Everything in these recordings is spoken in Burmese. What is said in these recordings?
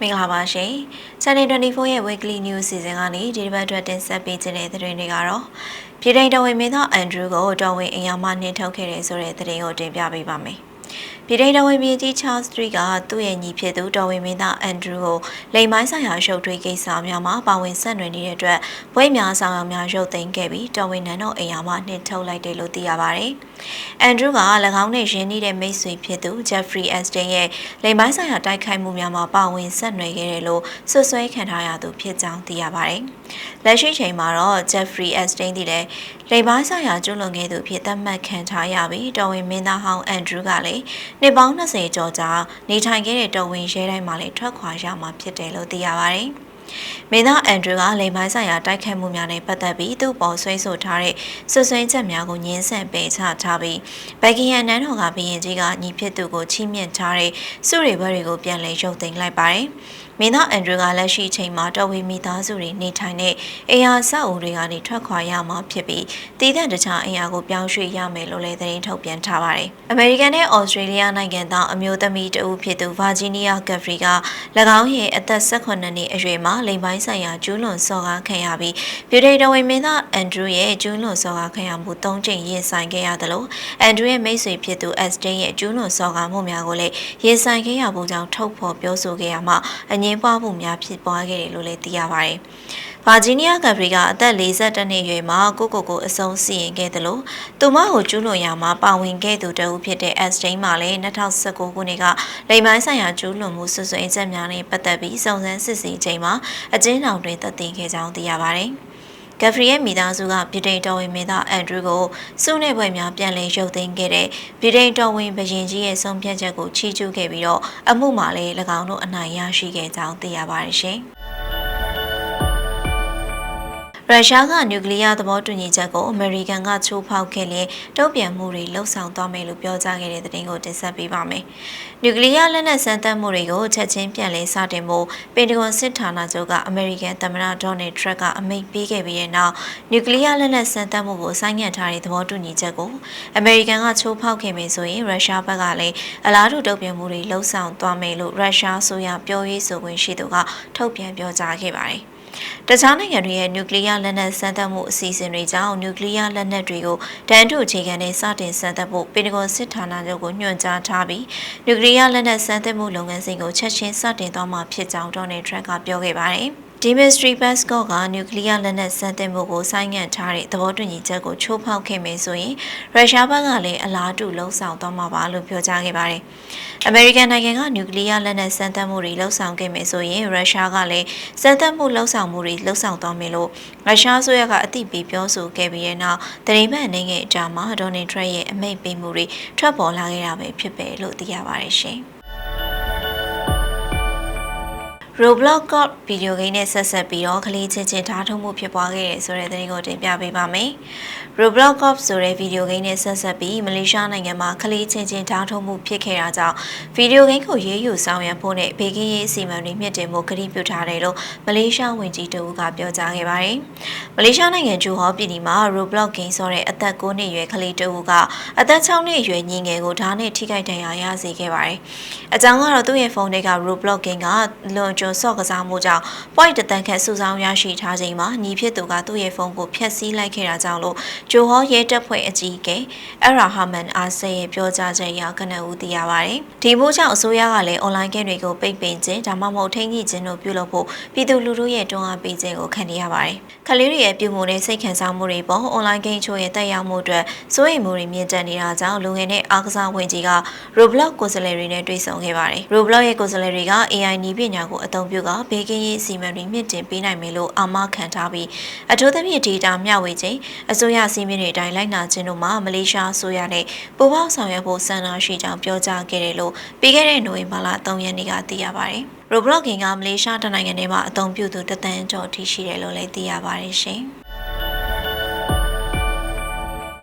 မင်္ဂလာပါရှင်။ Channel 24ရဲ့ Weekly News Season ကနေဒီတစ်ပတ်အတွက်တင်ဆက်ပေးခြင်းတဲ့သတင်းတွေကတော့ပြည်ထိုင်တော်ဝင်မင်းသားအန်ဒရူးကိုတော်ဝင်အင်ယာမနှင်ထုတ်ခဲ့တဲ့ဆိုတဲ့သတင်းကိုတင်ပြပေးပါမယ်။ ပြည်ထိုင်တော်ဝင်ပြည်ကြီး Charles Street ကသူ့ရဲ့ညီဖြစ်သူတော်ဝင်မင်းသားအန်ဒရူးကိုလိမ်မိုင်းဆိုင်ရာရှုပ်ထွေးကိစ္စများမှာပါဝင်ဆက်နွယ်နေတဲ့အတွက်ဝိတ်များဆောင်အောင်များရုပ်သိမ်းခဲ့ပြီးတော်ဝင်နန်းတော်အင်ယာမနှင်ထုတ်လိုက်တယ်လို့သိရပါတယ်။အန်ဒရူးက၎င်းနဲ့ရင်းနှီးတဲ့မိတ်ဆွေဖြစ်သူ Jeffrey Epstein ရဲ့လိမ်မိုင်းဆိုင်ရာတိုက်ခိုက်မှုများမှာပါဝင်ဆက်နွယ်ခဲ့တယ်လို့ဆွဆွဲခံထားရသူဖြစ်ကြောင်းသိရပါတယ်။လက်ရှိချိန်မှာတော့ Jeffrey Epstein တည်တဲ့လိမ် မိုင်းဆိုင်ရာကျူးလွန်ခဲ့သူဖြစ်သတ်မှတ်ခံထားရပြီးတော်ဝင်မင်းသားဟောင်းအန်ဒရူးကလည်းနှစ်ပေါင်း20ကျော်ကြာနေထိုင်ခဲ့တဲ့တော်ဝင်ရဲတိုင်းမှာလည်းထွက်ခွာရမှာဖြစ်တယ်လို့သိရပါတယ်။မင်းသားအန်ဒရူကလိမ်မိုင်းဆိုင်ရာတိုက်ခတ်မှုများနဲ့ပတ်သက်ပြီးသူ့ပေါ်ဆွဲဆိုထားတဲ့ဆွဆွဲချက်များကိုညှင်းဆန်ပယ်ချထားပြီးဘက်ကီယန်နန်းတော်ကဘရင်ကြီးကညီဖြစ်သူကိုချီးမြှင့်ထားတဲ့စုတွေဘက်တွေကိုပြန်လည်ရုပ်သိမ်းလိုက်ပါတယ်။ မင်းသားအန်ဒရူကလက်ရှိအချိန်မှာတော်ဝီမိသားစုတွေနေထိုင်တဲ့အိမ်ယာဆောက်အဦတွေကနေထွက်ခွာရမှာဖြစ်ပြီးတည်တဲ့တခြားအိမ်ယာကိုပြောင်းရွှေ့ရမယ်လို့လည်းသတင်းထုတ်ပြန်ထားပါတယ်။အမေရိကန်နဲ့ဩစတြေးလျနိုင်ငံသားအမျိုးသမီးတဦးဖြစ်သူဗာဂျီးနီးယားဂက်ဖရီက၎င်းရဲ့အသက်18နှစ်အရွယ်မှာလိမ်ပိုင်းဆိုင်ရာကျူးလွန်စော်ကားခံရပြီးပြည်ထောင်တော်ဝင်မင်းသားအန်ဒရူရဲ့ကျူးလွန်စော်ကားခံရမှု၃ကြိမ်ရင်ဆိုင်ခဲ့ရတယ်လို့အန်ဒရူရဲ့မိတ်ဆွေဖြစ်သူအက်စတင်းရဲ့ကျူးလွန်စော်ကားမှုများကိုလည်းရင်ဆိုင်ခဲ့ရဖို့ကြောင့်ထုတ်ဖော်ပြောဆိုခဲ့ရမှာအငင်းပွားမှုများဖြစ်ပွားခဲ့တယ်လို့လည်းသိရပါတယ်။ဗာဂျီးနီးယားကပ်ပရီကအသက်42နှစ်အရွယ်မှာကိုကိုကိုအဆုံးစီရင်ခဲ့တယ်လို့သူမကိုကျူးလွန်ရာမှာပါဝင်ခဲ့သူတဦးဖြစ်တဲ့ S ဒိန်းမှာလည်း2019ခုနှစ်ကလိမ်မိုင်းဆိုင်ရာကျူးလွန်မှုဆွဆွဲချက်များနဲ့ပတ်သက်ပြီးစုံစမ်းစစ်ဆေးချိန်မှာအကျဉ်းထောင်တွင်တပ်တင်ခဲ့ကြောင်းသိရပါတယ်။ ဂက်ဖရီရဲ့မိသားစုကဗြိတိန်တော်ဝင်မင်းသားအန်ဒရူးကိုစုနေပွဲများပြန်လည်ရုပ်သိမ်းခဲ့တဲ့ဗြိတိန်တော်ဝင်ဘရင်ကြီးရဲ့ဆုံးဖြတ်ချက်ကိုချီးကျူးခဲ့ပြီးတော့အမှုမှာလည်း၎င်းတို့အနိုင်ရရှိခဲ့ကြောင်းသိရပါတယ်ရှင်။ ရုရှားကနျူကလ িয়ার သဘောတူညီချက်ကိုအမေရိကန်ကချိုးဖောက်ခဲ့ရင်တုံ့ပြန်မှုတွေလှုံ့ဆော်သွားမယ်လို့ပြောကြားခဲ့တဲ့သတင်းကိုတင်ဆက်ပေးပါမယ်။နျူကလ িয়ার လက်နက်စမ်းသပ်မှုတွေကိုချက်ချင်းပြန်လည်စတင်ဖို့ပင်တဂွန်စစ်ဌာနချုပ်ကအမေရိကန်သမ္မတဒေါ်နယ်ထရက်ကအမိန့်ပေးခဲ့ပြီးတဲ့နောက်နျူကလ িয়ার လက်နက်စမ်းသပ်မှုကိုဆိုင်းငံ့ထားတဲ့သဘောတူညီချက်ကိုအမေရိကန်ကချိုးဖောက်ခဲ့မယ်ဆိုရင်ရုရှားဘက်ကလည်းအလားတူတုံ့ပြန်မှုတွေလှုံ့ဆော်သွားမယ်လို့ရုရှားဆိုရပြောရေးဆိုခွင့်ရှိသူကထုတ်ပြန်ပြောကြားခဲ့ပါတယ်။ တခြားနိုင်ငံတွေရဲ့နျူကလ িয়ার လက်နက်စမ်းသပ်မှုအစီအစဉ်တွေကြောင့်နျူကလ িয়ার လက်နက်တွေကိုတန်းတူအခြေခံနဲ့စတင်စမ်းသပ်ဖို့ပင်တဂွန်စစ်ဌာနချုပ်ကိုညွှန်ကြားထားပြီးနျူကလ িয়ার လက်နက်စမ်းသပ်မှုလုပ်ငန်းစဉ်ကိုချက်ချင်းစတင်သွားမှာဖြစ်ကြောင်းဒေါ်နယ်ထရန့်ကပြောခဲ့ပါတယ်။ Dimitri Peskov ကနျူကလ িয়ারလက်နက်စမ်းသပ်မှုကိုဆိုင်းငံ့ထားတဲ့သဘောတူညီချက်ကိုချိုးဖောက်ခဲ့မယ်ဆိုရင်ရုရှားဘက်ကလည်းအလားတူလှုံ့ဆော်သွားမှာပါလို့ပြောကြားခဲ့ပါတယ်။အမေရိကန်နိုင်ငံကနျူကလ িয়ারလက်နက်စမ်းသပ်မှုတွေလှုံ့ဆော်ခဲ့မယ်ဆိုရင်ရုရှားကလည်းစမ်းသပ်မှုလှုံ့ဆော်မှုတွေလှုံ့ဆော်သွားမယ်လို့ရုရှားဆိုရကအသိပေးပြောဆိုခဲ့ပြီးတဲ့နောက်တရင်မှန်နိုင်ငံအကြမှာဒေါ်နယ်ထရန့်ရဲ့အမိန့်ပေးမှုတွေထွက်ပေါ်လာခဲ့တာပဲဖြစ်ပဲလို့သိရပါတယ်ရှင်။ Roblox ကဗီဒီယိုဂိမ်းနဲ့ဆက်ဆက်ပြီးတော့ကလေးချင်းချင်းဓာတ်ထုံးမှုဖြစ်ပွားခဲ့တဲ့ဆိုတဲ့သတင်းကိုတင်ပြပေးပါမယ်။ Roblox Corp ဆိုတဲ့ဗီဒီယိုဂိမ်းနဲ့ဆက်ဆက်ပြီးမလေးရှားနိုင်ငံမှာကလေးချင်းချင်းဓာတ်ထုံးမှုဖြစ်ခဲ့တာကြောင့်ဗီဒီယိုဂိမ်းကိုရေးယူဆောင်ရွက်ဖို့နဲ့ဘေကင်းရေးအစီအမံတွေမြင့်တင်ဖို့ကတိပြုထားတယ်လို့မလေးရှားဝန်ကြီးတဦးကပြောကြားခဲ့ပါတယ်။မလေးရှားနိုင်ငံဂျူဟောပြည်နယ်မှာ Roblox ဂိမ်းဆိုတဲ့အသက်9နှစ်အရွယ်ကလေးတဦးကအသက်6နှစ်အရွယ်ညီငယ်ကိုဓာတ်နဲ့ထိခိုက်ဒဏ်ရာရစေခဲ့ပါတယ်။အကြောင်းကတော့သူ့ရဲ့ဖုန်းထဲက Roblox ဂိမ်းကလွန်ကျွန်းဆော့ကစားမှုကြောင့် point တန်ခတ်စုဆောင်းရရှိထားချိန်မှာညီဖြစ်သူကသူ့ရဲ့ဖုန်းကိုဖျက်ဆီးလိုက်ခဲ့တာကြောင့်လို့ဂျိုဟောရဲတပ်ဖွဲ့အကြီးအကဲအရာဟာမန်အာဆေရဲ့ပြောကြားချက်အရကနဦးသိရပါတယ်။ဒီမို့ကြောင့်အစိုးရကလည်း online game တွေကိုပိတ်ပင်ခြင်းဒါမှမဟုတ်ထိန်းညှိခြင်းတို့ပြုလုပ်ဖို့ပြည်သူလူထုရဲ့တွန်းအားပေးခြင်းကိုခံနေရပါတယ်။ကလေးတွေရဲ့ပြုမှုနဲ့စိတ်ခံစားမှုတွေပေါ် online game ချို့ရဲ့တက်ရောက်မှုအတွက်စိုးရိမ်မှုတွေမြင့်တက်နေတာကြောင့်လူငယ်နဲ့အားကစားဝင်ကြီးက Roblox ကိုယ်စားလှယ်တွေနဲ့တွေ့ဆုံခဲ့ပါတယ်။ Roblox ရဲ့ကိုယ်စားလှယ်တွေက AI နည်းပညာကိုအသုံးပြုကဘေးကင်းရေးအစီအမံတွေမြင့်တင်ပေးနိုင်မယ်လို့အာမခံထားပြီးအထူးသဖြင့် data မျှဝေခြင်းအစိုးရစီးမင်းတွေအတိုင်းလိုက်နာခြင်းတို့မှာမလေးရှားအစိုးရနဲ့ပူးပေါင်းဆောင်ရွက်ဖို့စံနာရှိကြောင်းပြောကြားခဲ့တယ်လို့ပြီးခဲ့တဲ့နိုဝင်ဘာလ3ရက်နေ့ကသိရပါတယ်။ Roblox ကမလေးရှားတနိုင်ငံထဲမှာအသုံးပြုသူတသန်းကျော်ထိရှိတယ်လို့လည်းသိရပါတယ်ရှင်။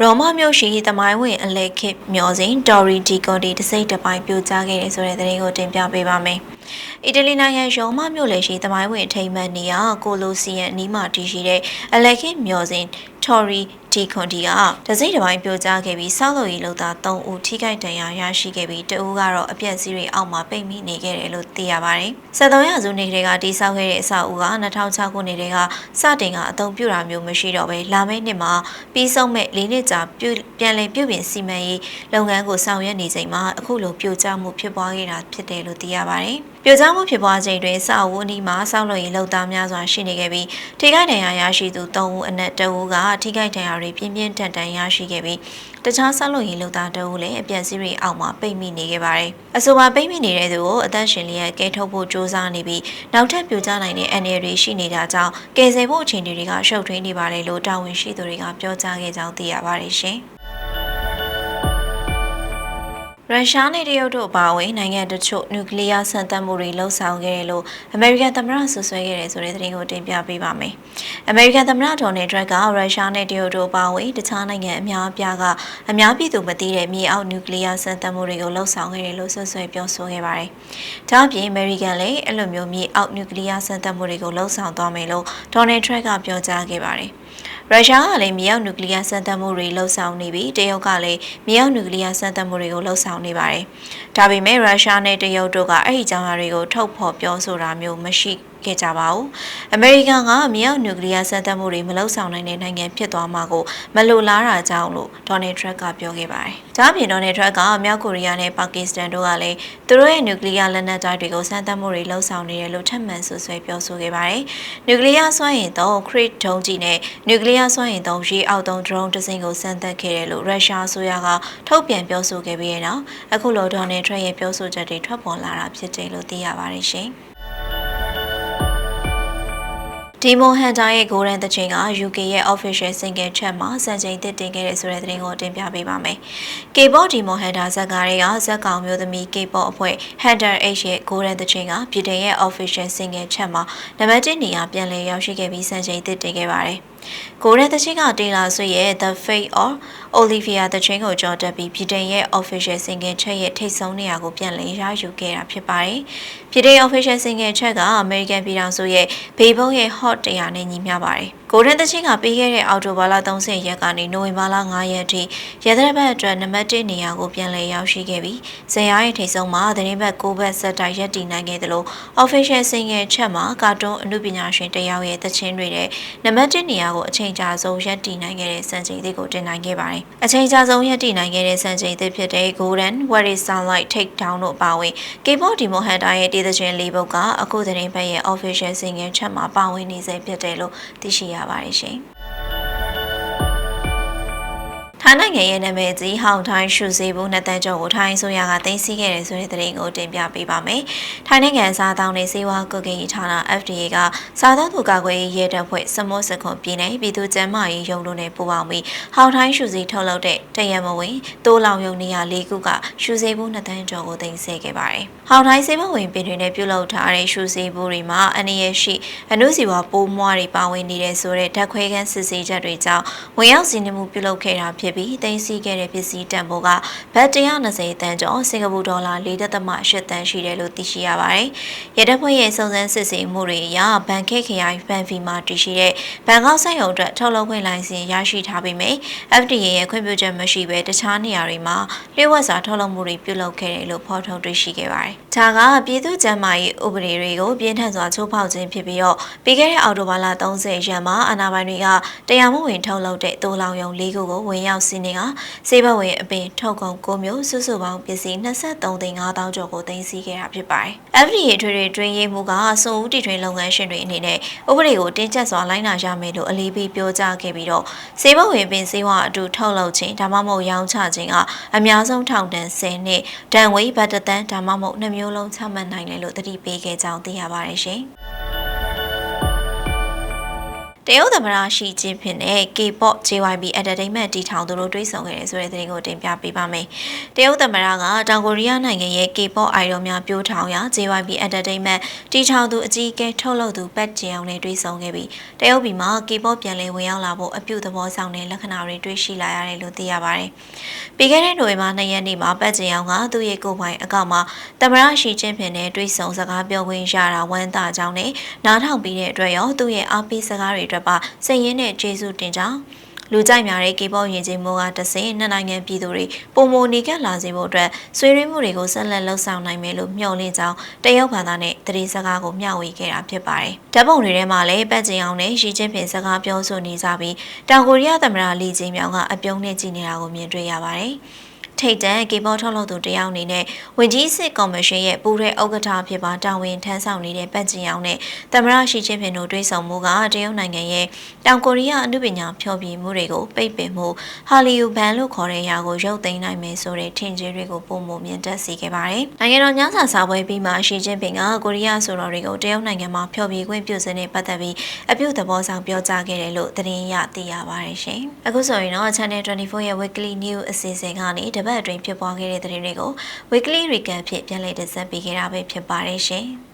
ရောမမြို့ရှိသမိုင်းဝင်အလက်ခစ်မျောစဉ်ဒေါ်ရီဒီကွန်ဒီတစိမ့်တစ်ပိုင်းပြိုကျခဲ့တယ်ဆိုတဲ့သတင်းကိုတင်ပြပေးပါမယ်။အီတလီနိုင်ငံရောမမြို့လေရှိသမိုင်းဝင်ထိမ်းမှတ်နေရာကိုလိုစီယန်အနီးမှာတည်ရှိတဲ့အလက်ခင်မျော်စဉ် Torri ဒီခွန်ဒီကတစိမ့်တစ်ပိုင်းပြိုကျခဲ့ပြီးစောက်လို့ရီလောက်သား3ဦးထိခိုက်ဒဏ်ရာရရှိခဲ့ပြီးတဦးကတော့အပြက်စီးတွေအောက်မှာပိတ်မိနေခဲ့တယ်လို့သိရပါတယ်။73ရာစုနှစ်ကလေးကတိစောက်ခဲ့တဲ့အဆောက်အဦက2006ခုနှစ်တည်းကစတင်ကအသုံးပြုတာမျိုးမရှိတော့ဘဲလာမယ့်နှစ်မှာပြီးဆုံးမဲ့၄နှစ်ကြာပြုပြန်လည်ပြုပြင်စီမံရေးလုပ်ငန်းကိုဆောင်ရွက်နေချိန်မှာအခုလိုပြိုကျမှုဖြစ်ပွားခဲ့တာဖြစ်တယ်လို့သိရပါတယ်။ပြိုကျမှုဖြစ်ပွားချိန်တွင်စာအုပ်အနီးမှာစောက်လို့ရင်လုံသားများစွာရှိနေခဲ့ပြီးထိခိုက်ဒဏ်ရာရရှိသူ3ဦးအနက်2ဦးကထိခိုက်ဒဏ်ရာတွေပြင်းပြင်းထန်ထန်ရရှိခဲ့ပြီးတခြားဆောက်လုပ်ရေးလုပ်သားတအုပ်လည်းအပြက်စီးတွေအောက်မှာပိတ်မိနေခဲ့ပါတယ်။အဆိုပါပိတ်မိနေတဲ့သူကိုအသက်ရှင်လျက်ကဲထုတ်ဖို့ကြိုးစားနေပြီးနောက်ထပ်ပြိုကျနိုင်တဲ့အန္တရာယ်တွေရှိနေတာကြောင့်ကယ်ဆယ်ဖို့အခြေအနေတွေကရှုပ်ထွေးနေပါတယ်လို့တာဝန်ရှိသူတွေကပြောကြားခဲ့ကြောင်းသိရပါတယ်ရှင်။ ရုရှားနဲ့တရုတ်တို့အပါအဝင်နိုင်ငံတချို့နျူကလ িয়ার စံသတ်မှုတွေလှုံ့ဆော်ခဲ့တယ်လို့အမေရိကန်သမ္မတဆွဆွဲခဲ့တယ်ဆိုတဲ့သတင်းကိုတင်ပြပေးပါမယ်။အမေရိကန်သမ္မတဒေါ်နယ်ထရန့်ကရုရှားနဲ့တရုတ်တို့အပါအဝင်တခြားနိုင်ငံအများအပြားကအများပြည်သူမသိတဲ့မြေအောက်နျူကလ িয়ার စံသတ်မှုတွေကိုလှုံ့ဆော်ခဲ့တယ်လို့ဆွဆွဲပြောဆိုခဲ့ပါတယ်။ဒါ့အပြင်အမေရိကန်လည်းအဲ့လိုမျိုးမြေအောက်နျူကလ িয়ার စံသတ်မှုတွေကိုလှုံ့ဆော်သွားမယ်လို့ဒေါ်နယ်ထရန့်ကပြောကြားခဲ့ပါတယ်။ ရုရှားကလည်းမြေအောင်နျူကလ িয়ারစမ်းသပ်မှုတွေလှုပ်ဆောင်နေပြီးတရုတ်ကလည်းမြေအောင်နျူကလ িয়ারစမ်းသပ်မှုတွေကိုလှုပ်ဆောင်နေပါတယ်။ဒါပေမဲ့ရုရှားနဲ့တရုတ်တို့ကအဲ့ဒီကြောင်းတွေကိုထုတ်ဖော်ပြောဆိုတာမျိုးမရှိ ခဲ့ကြပါဘူး။အမေရိကန်ကမြေအောက်နျူကလ িয়ারစမ်းသပ်မှုတွေမလုပ်ဆောင်နိုင်တဲ့နိုင်ငံဖြစ်သွားမှာကိုမလိုလားတာကြောင့်လို့ဒေါ်နယ်ထရန့်ကပြောခဲ့ပါတယ်။ဒါ့အပြင်ဒေါ်နယ်ထရန့်ကမြောက်ကိုရီးယားနဲ့ပါကစ္စတန်တို့ကလည်းသူတို့ရဲ့နျူကလ িয়ার လက်နက်တိုင်းတွေကိုစမ်းသပ်မှုတွေလှုပ်ဆောင်နေတယ်လို့ထပ်မံဆွဆွဲပြောဆိုခဲ့ပါတယ်။နျူကလ িয়ার စွမ်းအင်သုံးခရစ်ဒုံးကြီးနဲ့နျူကလ িয়ার စွမ်းအင်သုံးရေအောက်သုံးဒရုန်းတစ်စင်းကိုစမ်းသပ်ခဲ့တယ်လို့ရုရှားအစိုးရကထုတ်ပြန်ပြောဆိုခဲ့ပြီးတဲ့နောက်အခုလိုဒေါ်နယ်ထရန့်ရဲ့ပြောဆိုချက်တွေထွက်ပေါ်လာတာဖြစ်တယ်လို့သိရပါတယ်ရှင်။ ဒီမိုဟန်တာရဲ့ Golden တခြင်းက UK ရဲ့ official single chat မှာစံချိန်သစ်တင်ခဲ့တဲ့ဆိုတဲ့သတင်းကိုတင်ပြပေးပါမယ်။ K-pop ဒီမိုဟန်တာဇက်ကားတွေကဇက်ကောင်မျိုးသမီး K-pop အဖွဲ့ Hunter H ရဲ့ Golden တခြင်းကပြည်တိုင်ရဲ့ official single chat မှာနံပါတ်1နေရာပြန်လည်ရောက်ရှိခဲ့ပြီးစံချိန်သစ်တင်ခဲ့ပါတယ်။ ကိုရဲတချင်းကတေလာဆွေရဲ့ The Fate of Olivia တချင်းကိုကြော်တက်ပြီးပြည်တိုင်ရဲ့ official single ချက်ရဲ့ထိတ်ဆုံးနေရာကိုပြန်လည်ရယူခဲ့တာဖြစ်ပါတယ်။ပြည်တိုင် official single ချက်ကအမေရိကန်ပြည်ထောင်စုရဲ့ဘေဘုံရဲ့ hot 100နဲ့ညီမျှပါတယ်။ ကိုရဲတချင်းကပြီးခဲ့တဲ့အောက်တိုဘာလ30ရက်ကနေနိုဝင်ဘာလ9ရက်ထိရတဲ့ဘက်အတွက်နံပါတ်1နေရာကိုပြန်လည်ရောက်ရှိခဲ့ပြီးဇင်ရရဲ့ထိတ်ဆုံးမှာသတင်းဘက်6ဘက်ဆက်တိုက်ရပ်တည်နိုင်ခဲ့တယ်လို့ official single ချက်မှာကာတွန်းအမှုပညာရှင်တယောက်ရဲ့တချင်းတွေတဲ့နံပါတ်1နေရာကိုအချိန်ကြာဆုံးရပ်တည်နိုင်ခဲ့တဲ့စံချိန်သစ်ကိုတင်နိုင်ခဲ့ပါတယ်။အချိန်ကြာဆုံးရပ်တည်နိုင်ခဲ့တဲ့စံချိန်သစ်ဖြစ်တဲ့ Golden What is Sunlight Take Down တို့ပါဝင် K-pop Demo Hunter ရဲ့တည်သချင်းလေးပုတ်ကအခုသတင်းဘက်ရဲ့ official single ချက်မှာပါဝင်နေစေဖြစ်တယ်လို့သိရှိရပါတယ်ရှင်။ ထိုင်းနိုင်ငံရဲ့နာမည်ကြီးဟောင်ထိုင်းရှုစေဘူးနှစ်တန်းကျော်ကိုထိုင်းဆိုရကတင်စီခဲ့တယ်ဆိုတဲ့သတင်းကိုတင်ပြပေးပါမယ်။ထိုင်းနိုင်ငံစားတောင်းနေစေဝါကုတ်ကင်ဌာန FDA ကစားသောက်သူကာကွယ်ရေးရဲတပ်ဖွဲ့စမောစခွန်ပြည်နယ်ပြည်သူ့ကျန်းမာရေးရုံးတို့နဲ့ပူးပေါင်းပြီးဟောင်ထိုင်းရှုစေထုတ်လုပ်တဲ့တရမဝင်တိုးလောင်ရုံနေရာ၄ခုကရှုစေဘူးနှစ်တန်းကျော်ကိုတင်စီခဲ့ပါတယ်။ဟောင်ထိုင်းစေဘဝင်ပြည်တွင်နဲ့ပြုလုပ်ထားတဲ့ရှုစေဘူးတွေမှာအနေရရှိအနုစီဝါပိုးမွားတွေပါဝင်နေတဲ့ဆိုတဲ့ဓာတ်ခွဲခန်းစစ်ဆေးချက်တွေကြောင့်ဝင်ရောက်စီးနှမှုပြုလုပ်ခဲ့တာဖြစ်ဖြစ်ပြီးတင်စီခဲ့တဲ့ပစ္စည်းတန်ဖိုးကဘတ်120တန်ကျော်စင်ကာပူဒေါ်လာ4.8တန်ရှိတယ်လို့သိရှိရပါတယ်။ရတပ်ဖွဲ့ရဲ့စုံစမ်းစစ်ဆေးမှုတွေအရဘန်ခေတ်ခရိုင်ဘန်ဖီမှာတည်ရှိတဲ့ဘန်ကောက်ဆိုင်ရုံအတွက်ထုတ်လုပ်ခွင့်လိုင်စင်ရရှိထားပေမဲ့ FDA ရဲ့ခွင့်ပြုချက်မရှိဘဲတခြားနေရာတွေမှာလျှို့ဝှက်စာထုတ်လုပ်မှုတွေပြုလုပ်ခဲ့တယ်လို့ဖော်ထုတ်တွေ့ရှိခဲ့ပါတယ်။ဒါကပြည်သူ့ကျန်းမာရေးဥပဒေတွေကိုပြင်းထန်စွာချိုးဖောက်ခြင်းဖြစ်ပြီးတော့ပြီးခဲ့တဲ့အောက်တိုဘာလ30ရက်မှာအာဏာပိုင်တွေကတရားမဝင်ထုတ်လုပ်တဲ့တိုးလောင်ယုံ၄ခုကိုဝင်ရောက်စီးနေကစေဘဝင်အပင်ထုတ်ကုန်၉မျိုးစုစုပေါင်းပစ္စည်း23သိန်း5000ကျော်ကိုသိမ်းဆည်းခဲ့တာဖြစ်ပါတယ်။ FDA ထွေထွေတွင်းရေးမှုကစုံဦးတီထွင်လုပ်ငန်းရှင်တွေအနေနဲ့ဥပဒေကိုတင်းကျပ်စွာလိုက်နာရမယ်လို့အလေးပေးပြောကြားခဲ့ပြီးတော့စေဘဝင်ပင်စေဝါအတူထုတ်လုပ်ခြင်းဒါမှမဟုတ်ရောင်းချခြင်းကအများဆုံးထောင်ဒဏ်10နှစ်ဒဏ်ဝေးဘတ်တသန်းဒါမှမဟုတ်2မျိုးလုံးချမှတ်နိုင်တယ်လို့တတိပေးခဲ့ကြောင်းသိရပါတယ်ရှင်။ တရုတ်သမ္မတရှိချင်းဖြစ်တဲ့ K-pop JYP Entertainment တီထောင်သူတို့တွေ့ဆုံခဲ့တယ်ဆိုတဲ့သတင်းကိုတင်ပြပေးပါမယ်။တရုတ်သမ္မတကတောင်ကိုရီးယားနိုင်ငံရဲ့ K-pop idol များပြိုးထောင်ရာ JYP Entertainment တီထောင်သူအကြီးအကဲထုတ်လုပ်သူပတ်ကျင်အောင်နဲ့တွေ့ဆုံခဲ့ပြီးတရုတ်ပြည်မှာ K-pop ပြန်လည်ဝင်ရောက်လာဖို့အပြုသဘောဆောင်တဲ့လက္ခဏာတွေတွေ့ရှိလာရတယ်လို့သိရပါတယ်။ပြီးခဲ့တဲ့နိုဝင်ဘာ2ရက်နေ့မှာပတ်ကျင်အောင်ကသူ့ရဲ့ကိုယ်ပိုင်အကောင့်မှာသမ္မတရှိချင်းဖြစ်တဲ့တွေ့ဆုံစကားပြောခွင့်ရတာဝမ်းသာကြောင်းနဲ့နားထောင်ပြီးတဲ့အတွက်ရောသူ့ရဲ့အားပေးစကားတွေအတွက်ပါစိတ်ရင်းနဲ့ကျေးဇူးတင်ကြောင်းလူကြိုက်များတဲ့ K-pop ယဉ်ကျေးမှုကတဆင့်နှစ်နိုင်ငံပြည်သူတွေပုံမနေကပ်လာစေဖို့အတွက်ဆွေးနွေးမှုတွေကိုဆက်လက်လှုပ်ဆောင်နိုင်မယ်လို့မျှော်လင့်ကြောင်းတရုတ်ဘာသာနဲ့သတင်းစကားကိုမျှဝေခဲ့တာဖြစ်ပါတယ်။ဓာတ်ပုံတွေထဲမှာလည်းပတ်ကျင်အောင်နဲ့ရှီကျင်းပင်စကားပြောဆိုနေကြပြီးတောင်ကိုရီးယားသမ္မတလီဂျင်းမြောင်ကအပြုံးနဲ့ကြည့်နေတာကိုမြင်တွေ့ရပါတယ်။ ထိတ်တန့်ကေဘောထုတ်လုပ်သူတယောက်အနေနဲ့ဝင်ကြီးစစ်ကော်မရှင်ရဲ့ပူးတဲ့ဥက္ကဋ္ဌဖြစ်ပါတာဝန်ထမ်းဆောင်နေတဲ့ပတ်ကျင်အောင်နဲ့သမ္မတရှီကျင်းပင်တို့တွေ့ဆုံမှုကတရုတ်နိုင်ငံရဲ့တောင်ကိုရီးယားအမှုပညာဖျော်ဖြေမှုတွေကိုပိတ်ပင်မှုဟာလီယူဘန်လို့ခေါ်တဲ့အရာကိုရုပ်သိမ်းနိုင်မယ်ဆိုတဲ့ထင်ကြီးတွေကိုပုံမမြင်တက်စေခဲ့ပါတယ်။နိုင်ငံတော်ညစာစာပွဲပြီးမှရှီကျင်းပင်ကကိုရီးယားဆိုတော်တွေကိုတရုတ်နိုင်ငံမှာဖျော်ဖြေခွင့်ပြုစတဲ့ပတ်သက်ပြီးအပြုသဘောဆောင်ပြောကြားခဲ့တယ်လို့သတင်းရသိရပါတယ်ရှင်။အခုဆိုရင်တော့ Channel 24ရဲ့ Weekly News အစီအစဉ်ကနေတပတ်အတွင်းဖြစ်ပွားခဲ့တဲ့သတင်းတွေကို Weekly Recap ဖြစ်ပြန်လည်တင်ဆက်ပေးခဲ့တာပဲဖြစ်ပါတယ်ရှင်။